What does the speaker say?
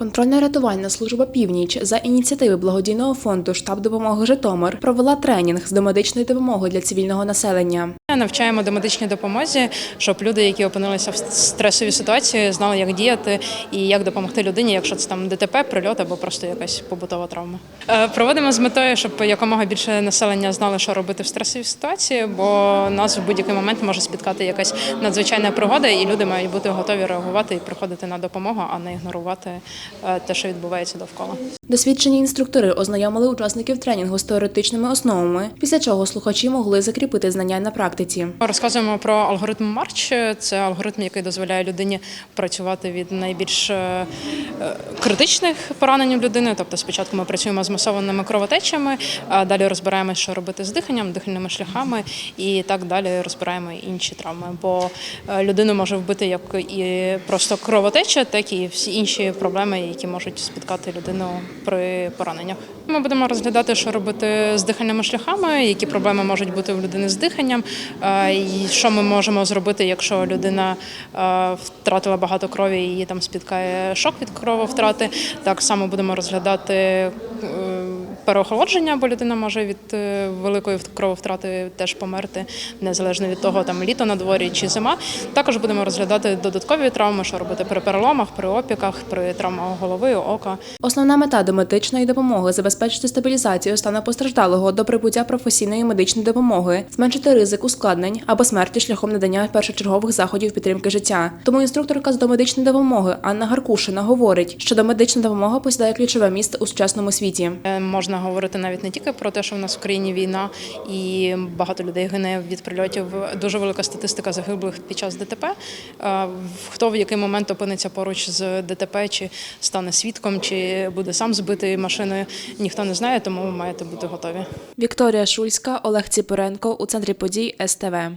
Контрольно-рятувальна служба Північ за ініціативи благодійного фонду Штаб допомоги Житомир провела тренінг з домедичної допомоги для цивільного населення. Навчаємо домедичній допомозі, щоб люди, які опинилися в стресовій ситуації, знали, як діяти і як допомогти людині, якщо це там ДТП, прильот або просто якась побутова травма. Е, Проводимо з метою, щоб якомога більше населення знало, що робити в стресовій ситуації, бо нас в будь-який момент може спіткати якась надзвичайна пригода, і люди мають бути готові реагувати і приходити на допомогу, а не ігнорувати е, те, що відбувається довкола. Досвідчені інструктори ознайомили учасників тренінгу з теоретичними основами, після чого слухачі могли закріпити знання на практиці. Розказуємо про алгоритм Марч. Це алгоритм, який дозволяє людині працювати від найбільш е, е, критичних поранень людини. Тобто, спочатку ми працюємо з масованими кровотечами, а далі розбираємо, що робити з диханням, дихальними шляхами, і так далі розбираємо інші травми. Бо е, людину може вбити як і просто кровотеча, так і всі інші проблеми, які можуть спіткати людину при пораненнях. Ми будемо розглядати, що робити з дихальними шляхами, які проблеми можуть бути у людини з диханням, і що ми можемо зробити, якщо людина е, втратила багато крові і її там спіткає шок від крововтрати. Так само будемо розглядати. Переохолодження, бо людина може від е, великої крововтрати теж померти, незалежно від того, там літо на дворі чи зима. Також будемо розглядати додаткові травми, що робити при переломах, при опіках, при травмах голови, ока. Основна мета домедичної допомоги забезпечити стабілізацію стану постраждалого до прибуття професійної медичної допомоги, зменшити ризик ускладнень або смерті шляхом надання першочергових заходів підтримки життя. Тому інструкторка з домедичної допомоги Анна Гаркушина говорить, що домедична допомога посідає ключове місце у сучасному світі. Е, Можна говорити навіть не тільки про те, що в нас в країні війна і багато людей гине від прильотів. Дуже велика статистика загиблих під час ДТП. Е, Хто в який момент опиниться поруч з ДТП, чи стане свідком, чи буде сам збитий машиною, ніхто не знає, тому ви маєте бути готові. Вікторія Шульська, Олег Ціпоренко у центрі подій СТВ.